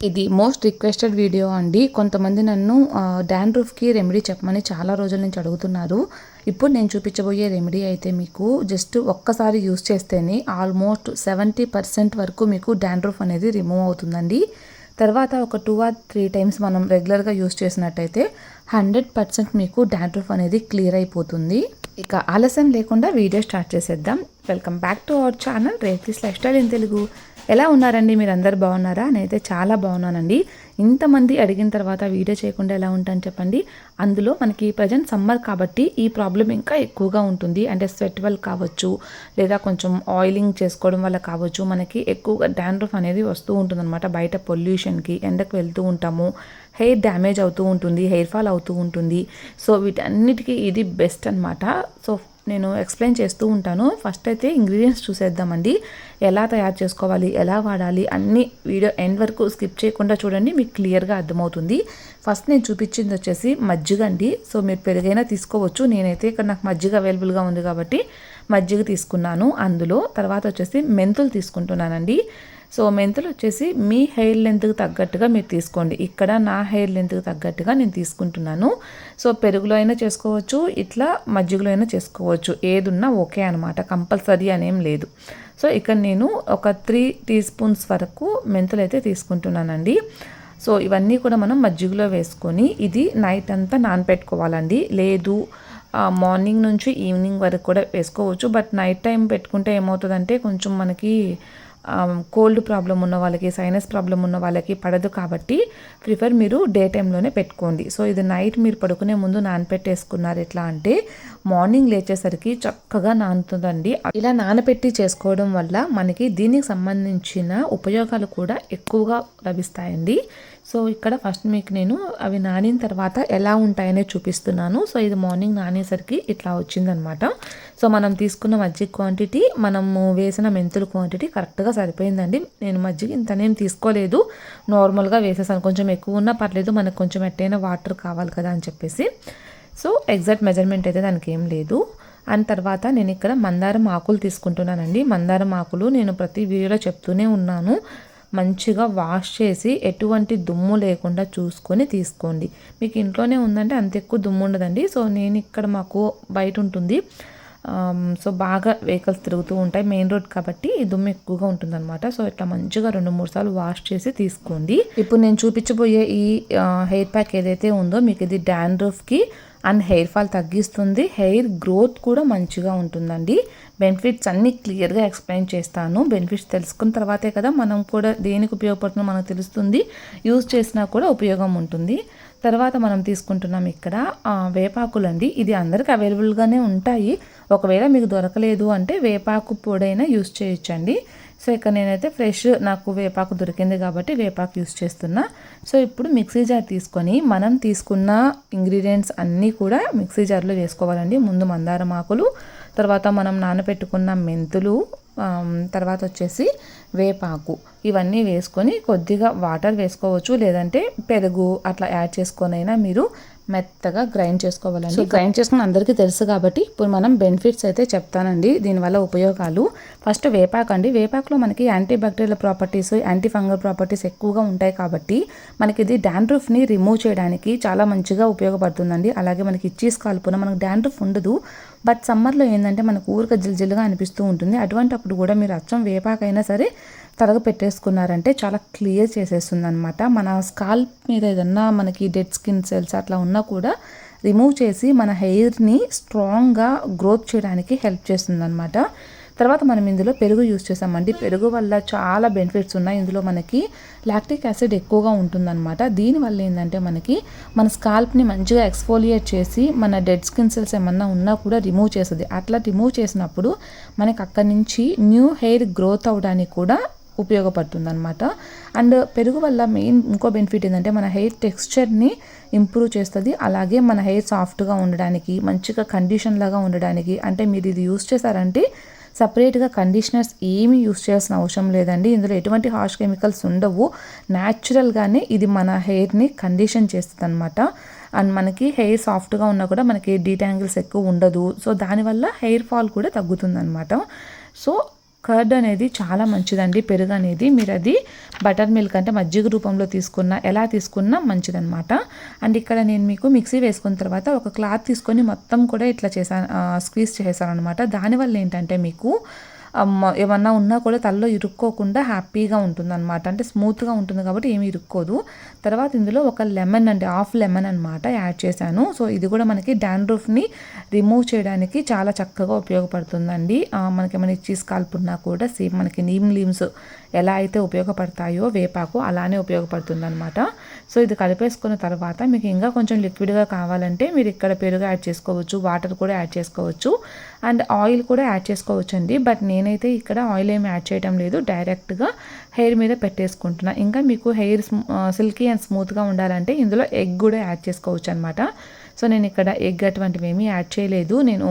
ఇది most requested video అండి. కొంతమంది నన్ను డాండ్రూఫ్కి రెమెడీ చెప్పమని చాలా రోజుల నుంచి అడుగుతున్నారు. ఇప్పుడు నేను చూపించబోయే రెమెడీ అయితే మీకు జస్ట్ ఒక్కసారి యూస్ చేస్తేనే ఆల్మోస్ట్ సెవెంటీ పర్సెంట్ వరకు మీకు డాండ్రూఫ్ అనేది రిమూవ్ అవుతుందండి. తర్వాత ఒక టూ ఆర్ త్రీ టైమ్స్ మనం రెగ్యులర్గా యూస్ చేసినట్టయితే హండ్రెడ్ పర్సెంట్ మీకు డాండ్రూఫ్ అనేది క్లియర్ అయిపోతుంది. ఇక ఆలస్యం లేకుండా వీడియో స్టార్ట్ చేసేద్దాం. Welcome back to our channel Rekhi's lifestyle in Telugu. ఎలా ఉన్నారండి? మీరు అందరు బాగున్నారా? నేనైతే చాలా బాగున్నానండి. ఇంతమంది అడిగిన తర్వాత వీడియో చేయకుండా ఎలా ఉంటాను చెప్పండి. అందులో మనకి ప్రజెంట్ సమ్మర్ కాబట్టి ఈ ప్రాబ్లం ఇంకా ఎక్కువగా ఉంటుంది. అంటే స్వెట్ వల్ల కావచ్చు లేదా కొంచెం ఆయిలింగ్ చేసుకోవడం వల్ల కావచ్చు మనకి ఎక్కువగా డాండ్రఫ్ అనేది వస్తూ ఉంటుందన్నమాట. బయట పొల్యూషన్కి ఎండకు వెళ్తూ ఉంటాము. హెయిర్ డ్యామేజ్ అవుతూ ఉంటుంది హెయిర్ ఫాల్ అవుతూ ఉంటుంది. సో వీటన్నిటికీ ఇది బెస్ట్ అనమాట సో నేను ఎక్స్ప్లెయిన్ చేస్తూ ఉంటాను. ఫస్ట్ అయితే ఇంగ్రీడియంట్స్ చూసేద్దామండి. ఎలా తయారు చేసుకోవాలి ఎలా వాడాలి అన్ని వీడియో ఎండ్ వరకు స్కిప్ చేయకుండా చూడండి మీకు క్లియర్గా అర్థమవుతుంది. ఫస్ట్ నేను చూపించింది వచ్చేసి మజ్జిగ అండి. సో మీరు పెరుగైనా తీసుకోవచ్చు. నేనైతే ఇక్కడ నాకు మజ్జిగ అవైలబుల్గా ఉంది కాబట్టి మజ్జిగ తీసుకున్నాను అందులో. తర్వాత వచ్చేసి మెంతులు తీసుకుంటున్నానండి. సో మెంతులు వచ్చేసి మీ హెయిర్ లెంత్కి తగ్గట్టుగా మీరు తీసుకోండి. ఇక్కడ నా హెయిర్ లెంత్కి తగ్గట్టుగా నేను తీసుకుంటున్నాను. సో పెరుగులో అయినా చేసుకోవచ్చు ఇట్లా మజ్జిగలో అయినా చేసుకోవచ్చు. ఏదున్నా ఓకే అనమాట కంపల్సరీ అనేం లేదు. సో ఇక్కడ నేను ఒక త్రీ టీ స్పూన్స్ వరకు మెంతులు అయితే తీసుకుంటున్నానండి. సో ఇవన్నీ కూడా మనం మజ్జిగలో వేసుకొని ఇది నైట్ అంతా నానపెట్టుకోవాలండి. లేదు మార్నింగ్ నుంచి ఈవినింగ్ వరకు కూడా వేసుకోవచ్చు. బట్ నైట్ టైం పెట్టుకుంటే ఏమవుతుందంటే కొంచెం మనకి Um, కోల్డ్ ప్రాబ్లం ఉన్న వాళ్ళకి సైనస్ ప్రాబ్లం ఉన్న వాళ్ళకి పడదు కాబట్టి ప్రిఫర్ మీరు డే టైంలోనే పెట్టుకోండి. సో ఇది నైట్ మీరు పడుకునే ముందు నానపెట్టేసుకున్నారు ఎట్లా అంటే మార్నింగ్ లేచేసరికి చక్కగా నానుతుందండి. ఇలా నానపెట్టి చేసుకోవడం వల్ల మనకి దీనికి సంబంధించిన ఉపయోగాలు కూడా ఎక్కువగా లభిస్తాయండి. సో ఇక్కడ ఫస్ట్ మీకు నేను అవి నానిన తర్వాత ఎలా ఉంటాయనే చూపిస్తున్నాను. సో ఇది మార్నింగ్ నానేసరికి ఇట్లా వచ్చిందనమాట. సో మనం తీసుకున్న మజ్జిగ క్వాంటిటీ మనము వేసిన మెంతుల క్వాంటిటీ కరెక్ట్గా సరిపోయిందండి. నేను మజ్జిగ ఇంతనేం తీసుకోలేదు. నార్మల్గా వేసేసాను. కొంచెం ఎక్కువ ఉన్నా పర్లేదు మనకు కొంచెం ఎట్టైనా వాటర్ కావాలి కదా అని చెప్పేసి. సో ఎగ్జాక్ట్ మెజర్మెంట్ అయితే దానికి ఏం లేదు. అండ్ తర్వాత నేను ఇక్కడ మందారం ఆకులు తీసుకుంటున్నానండి. మందారం ఆకులు నేను ప్రతి వీడియోలో చెప్తూనే ఉన్నాను. మంచిగా వాష్ చేసి ఎటువంటి దుమ్ము లేకుండా చూసుకొని తీసుకోండి. మీకు ఇంట్లోనే ఉందంటే అంత ఎక్కువ దుమ్ము ఉండదండి. సో నేను ఇక్కడ మాకు బయట ఉంటుంది. Um, సో బాగా వెహికల్స్ తిరుగుతూ ఉంటాయి. మెయిన్ రోడ్ కాబట్టి దుమ్ము ఎక్కువగా ఉంటుందన్నమాట. సో ఇట్లా మంచిగా రెండు మూడు సార్లు వాష్ చేసి తీసుకోండి. ఇప్పుడు నేను చూపించబోయే ఈ హెయిర్ ప్యాక్ ఏదైతే ఉందో మీకు ఇది డాండ్రఫ్కి అండ్ హెయిర్ ఫాల్ తగ్గిస్తుంది. హెయిర్ గ్రోత్ కూడా మంచిగా ఉంటుందండి. బెనిఫిట్స్ అన్నీ క్లియర్గా ఎక్స్ప్లెయిన్ చేస్తాను. బెనిఫిట్స్ తెలుసుకున్న తర్వాతే కదా మనం కూడా దేనికి ఉపయోగపడుతుందో మనకు తెలుస్తుంది. యూజ్ చేసినా కూడా ఉపయోగం ఉంటుంది. తర్వాత మనం తీసుకుంటున్నాం ఇక్కడ వేపాకులు అండి ఇది అందరికి అవైలబుల్గానే ఉంటాయి. ఒకవేళ మీకు దొరకలేదు అంటే వేపాకు పొడైనా యూస్ చేయొచ్చండి. సో ఇక్కడ నేనైతే ఫ్రెష్ నాకు వేపాకు దొరికింది కాబట్టి వేపాకు యూస్ చేస్తున్నా. సో ఇప్పుడు మిక్సీ జార్ తీసుకొని మనం తీసుకున్న ఇంగ్రీడియంట్స్ అన్నీ కూడా మిక్సీ జార్లో వేసుకోవాలండి. ముందు మందారం ఆకులు తర్వాత మనం నానబెట్టుకున్న మెంతులు తర్వాత వచ్చేసి వేపాకు. ఇవన్నీ వేసుకొని కొద్దిగా వాటర్ వేసుకోవచ్చు. లేదంటే పెరుగు అట్లా యాడ్ చేసుకొనైనా మీరు మెత్తగా గ్రైండ్ చేసుకోవాలండి. గ్రైండ్ చేసుకుని అందరికీ తెలుసు కాబట్టి ఇప్పుడు మనం బెనిఫిట్స్ అయితే చెప్తానండి. దీనివల్ల ఉపయోగాలు. ఫస్ట్ వేపాకు అండి వేపాకులో మనకి anti bacterial properties anti fungal properties ఎక్కువగా ఉంటాయి కాబట్టి మనకి ఇది డాండ్రూఫ్ని రిమూవ్ చేయడానికి చాలా మంచిగా ఉపయోగపడుతుందండి. అలాగే మనకి ఇచ్చీస్ కాల్పున మనకు డాండ్రూఫ్ ఉండదు. బట్ సమ్మర్లో ఏంటంటే మనకు ఊరిక జిల్జిల్గా అనిపిస్తూ ఉంటుంది. అటువంటప్పుడు కూడా మీరు అచ్చం వేపాకైనా సరే తరగ పెట్టేసుకున్నారంటే చాలా క్లియర్ చేసేస్తుంది అనమాట మన స్కాల్ప్ మీద ఏదన్నా మనకి డెడ్ స్కిన్ సెల్స్ అట్లా ఉన్నా కూడా రిమూవ్ చేసి మన హెయిర్ని స్ట్రాంగ్గా గ్రోత్ చేయడానికి హెల్ప్ చేస్తుంది అనమాట తర్వాత మనం ఇందులో పెరుగు యూస్ చేసామండి. పెరుగు వల్ల చాలా బెనిఫిట్స్ ఉన్నాయి. ఇందులో మనకి లాక్టిక్ యాసిడ్ ఎక్కువగా ఉంటుందన్నమాట. దీనివల్ల ఏంటంటే మనకి మన స్కాల్ప్ని మంచిగా ఎక్స్ఫోలియేట్ చేసి మన డెడ్ స్కిన్ సెల్స్ ఏమన్నా ఉన్నా కూడా రిమూవ్ చేస్తుంది. అట్లా రిమూవ్ చేసినప్పుడు మనకి అక్కడి నుంచి న్యూ హెయిర్ గ్రోత్ అవడానికి కూడా ఉపయోగపడుతుంది అనమాట అండ్ పెరుగు వల్ల మెయిన్ ఇంకో బెనిఫిట్ ఏంటంటే మన హెయిర్ టెక్స్చర్ని ఇంప్రూవ్ చేస్తుంది. అలాగే మన హెయిర్ సాఫ్ట్గా ఉండడానికి మంచిగా కండిషన్ లాగా ఉండడానికి. అంటే మీరు ఇది యూస్ చేశారంటే సపరేట్గా కండిషనర్స్ ఏమీ యూస్ చేయాల్సిన అవసరం లేదండి. ఇందులో ఎటువంటి హార్ష్ కెమికల్స్ ఉండవు. న్యాచురల్గానే ఇది మన హెయిర్ని కండిషన్ చేస్తుంది అనమాట అండ్ మనకి హెయిర్ సాఫ్ట్గా ఉన్నా కూడా మనకి డీటాంగిల్స్ ఎక్కువ ఉండదు. సో దానివల్ల హెయిర్ ఫాల్ కూడా తగ్గుతుంది అనమాట సో కర్డ్ అనేది చాలా మంచిదండి పెరుగు అనేది మీరు అది బటర్ మిల్క్ అంటే మజ్జిగ రూపంలో తీసుకున్నా ఎలా తీసుకున్నా మంచిదనమాట అండ్ ఇక్కడ నేను మీకు మిక్సీ వేసుకున్న తర్వాత ఒక క్లాత్ తీసుకొని మొత్తం కూడా ఇట్లా చేశాను స్క్వీజ్ చేశాను అనమాట దానివల్ల ఏంటంటే మీకు ఏమన్నా ఉన్నా కూడా తలలో ఇరుక్కోకుండా హ్యాపీగా ఉంటుందన్నమాట. అంటే స్మూత్గా ఉంటుంది కాబట్టి ఏమి ఇరుక్కోదు. తర్వాత ఇందులో ఒక లెమన్ అండి హాఫ్ లెమన్ అనమాట యాడ్ చేశాను. సో ఇది కూడా మనకి డాండ్రూఫ్ని రిమూవ్ చేయడానికి చాలా చక్కగా ఉపయోగపడుతుందండి. ఆ, మనకి ఏమైనా ఇచ్చి స్కాల్ప్ కూడా సేమ్ మనకి నీమ్ లీమ్స్ ఎలా అయితే ఉపయోగపడతాయో వేపాకు అలానే ఉపయోగపడుతుంది అనమాట సో ఇది కలిపేసుకున్న తర్వాత మీకు ఇంకా కొంచెం లిక్విడ్గా కావాలంటే మీరు ఇక్కడ పెరుగు యాడ్ చేసుకోవచ్చు వాటర్ కూడా యాడ్ చేసుకోవచ్చు. అండ్ ఆయిల్ కూడా యాడ్ చేసుకోవచ్చు అండి బట్ నేనైతే ఇక్కడ ఆయిల్ ఏమి యాడ్ చేయడం లేదు. డైరెక్ట్గా హెయిర్ మీద పెట్టేసుకుంటున్నా. ఇంకా మీకు హెయిర్ సిల్కీ అండ్ స్మూత్గా ఉండాలంటే ఇందులో ఎగ్ కూడా యాడ్ చేసుకోవచ్చు అనమాట సో నేను ఇక్కడ ఎగ్ అటువంటివి ఏమీ యాడ్ చేయలేదు. నేను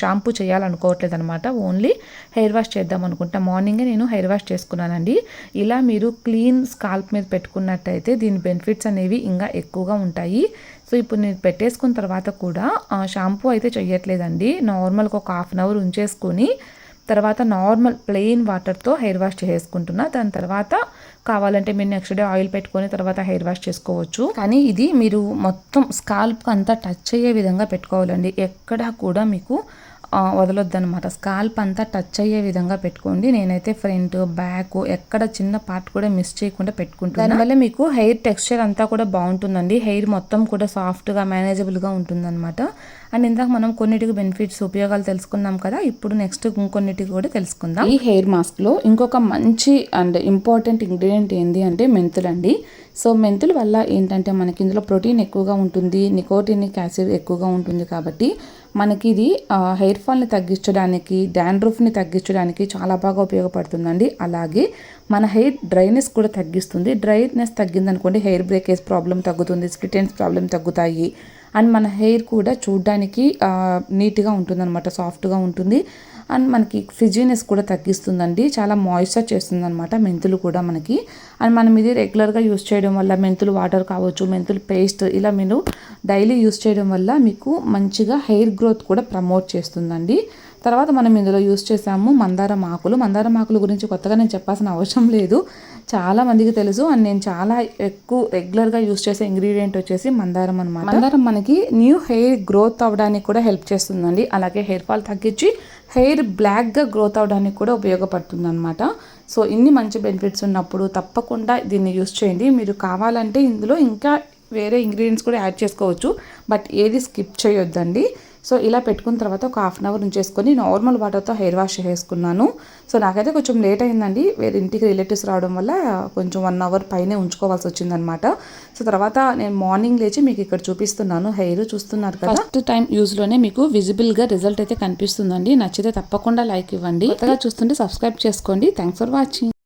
షాంపూ చేయాలనుకోవట్లేదు అనమాట ఓన్లీ హెయిర్ వాష్ చేద్దాం అనుకుంటా. మార్నింగే నేను హెయిర్ వాష్ చేసుకున్నానండి. ఇలా మీరు క్లీన్ స్కాల్ప్ మీద పెట్టుకున్నట్టయితే దీని బెనిఫిట్స్ అనేవి ఇంకా ఎక్కువగా ఉంటాయి. సో ఇప్పుడు నేను పెట్టేసుకున్న తర్వాత కూడా షాంపూ అయితే చేయట్లేదండి నార్మల్గా ఒక హాఫ్ అన్ అవర్ ఉంచేసుకొని తర్వాత నార్మల్ ప్లెయిన్ వాటర్తో హెయిర్ వాష్ చేసుకుంటున్నా దాని తర్వాత కావాలంటే మీరు నెక్స్ట్ డే ఆయిల్ పెట్టుకొని తర్వాత హెయిర్ వాష్ చేసుకోవచ్చు. కానీ ఇది మీరు మొత్తం స్కాల్ప్ అంతా టచ్ అయ్యే విధంగా పెట్టుకోవాలండి. ఎక్కడా కూడా మీకు వదలొద్దు అనమాట స్కాల్ప్ అంతా టచ్ అయ్యే విధంగా పెట్టుకోండి. నేనైతే ఫ్రంట్ బ్యాక్ ఎక్కడ చిన్న పార్ట్ కూడా మిస్ చేయకుండా పెట్టుకుంటాను దానివల్ల మీకు హెయిర్ టెక్స్చర్ అంతా కూడా బాగుంటుందండి. హెయిర్ మొత్తం కూడా సాఫ్ట్గా మేనేజబుల్గా ఉంటుందన్నమాట. అండ్ ఇందాక మనం కొన్నిటికి బెనిఫిట్స్ ఉపయోగాలు తెలుసుకున్నాం కదా ఇప్పుడు నెక్స్ట్ ఇంకొన్నిటికి కూడా తెలుసుకుందాం. ఈ హెయిర్ మాస్క్లో ఇంకొక మంచి అండ్ ఇంపార్టెంట్ ఇంగ్రీడియంట్ ఏంటి అంటే మెంతులండి సో మెంతుల వల్ల ఏంటంటే మనకి ఇందులో ప్రోటీన్ ఎక్కువగా ఉంటుంది నికోటినిక్ యాసిడ్ ఎక్కువగా ఉంటుంది కాబట్టి మనకి ఇది హెయిర్ ఫాల్ని తగ్గించడానికి డాండ్రూఫ్ని తగ్గించడానికి చాలా బాగా ఉపయోగపడుతుందండి. అలాగే మన హెయిర్ డ్రైనెస్ కూడా తగ్గిస్తుంది. డ్రైనెస్ తగ్గిందనుకోండి హెయిర్ బ్రేకేజ్ ప్రాబ్లం తగ్గుతుంది స్ప్లిట్ ఎండ్స్ ప్రాబ్లం తగ్గుతాయి. అండ్ మన హెయిర్ కూడా చూడడానికి నీట్గా ఉంటుందన్నమాట సాఫ్ట్గా ఉంటుంది. అండ్ మనకి ఫిజీనెస్ కూడా తగ్గిస్తుందండి. చాలా మాయిశ్చర్ చేస్తుంది అనమాట మెంతులు కూడా మనకి. అండ్ మనం ఇది రెగ్యులర్గా యూస్ చేయడం వల్ల మెంతులు వాటర్ కావచ్చు మెంతులు పేస్ట్ ఇలా మీరు డైలీ యూస్ చేయడం వల్ల మీకు మంచిగా హెయిర్ గ్రోత్ కూడా ప్రమోట్ చేస్తుందండి. తర్వాత మనం ఇందులో యూస్ చేసాము మందారం ఆకులు మందారం ఆకుల గురించి కొత్తగా నేను చెప్పాల్సిన అవసరం లేదు. చాలా మందికి తెలుసు అండ్ నేను చాలా ఎక్కువ రెగ్యులర్గా యూస్ చేసే ఇంగ్రీడియంట్ వచ్చేసి మందారం అనమాట మందారం మనకి న్యూ హెయిర్ గ్రోత్ అవ్వడానికి కూడా హెల్ప్ చేస్తుందండి. అలాగే హెయిర్ ఫాల్ తగ్గించి హెయిర్ బ్లాక్గా గ్రోత్ అవడానికి కూడా ఉపయోగపడుతుంది అనమాట సో ఇన్ని మంచి బెనిఫిట్స్ ఉన్నప్పుడు తప్పకుండా దీన్ని యూస్ చేయండి. మీరు కావాలంటే ఇందులో ఇంకా వేరే ఇంగ్రీడియంట్స్ కూడా యాడ్ చేసుకోవచ్చు. బట్ ఏది స్కిప్ చేయొద్దండి. సో ఇలా పెట్టుకున్న తర్వాత ఒక హాఫ్ అన్ అవర్ ఉంచేసుకొని నార్మల్ వాటర్తో హెయిర్ వాష్ చేసుకున్నాను. సో నాకైతే కొంచెం లేట్ అయిందండి. వేరే ఇంటికి రిలేటివ్స్ రావడం వల్ల కొంచెం వన్ అవర్ పైనే ఉంచుకోవాల్సి వచ్చిందనమాట సో తర్వాత నేను మార్నింగ్ లేచి మీకు ఇక్కడ చూపిస్తున్నాను. హెయిర్ చూస్తున్నారు కదా? ఫస్ట్ టైం యూజ్లోనే మీకు విజిబుల్గా రిజల్ట్ అయితే కనిపిస్తుందండి. నచ్చితే తప్పకుండా లైక్ ఇవ్వండి. కొత్తగా చూస్తుంటే సబ్స్క్రైబ్ చేసుకోండి. Thanks for watching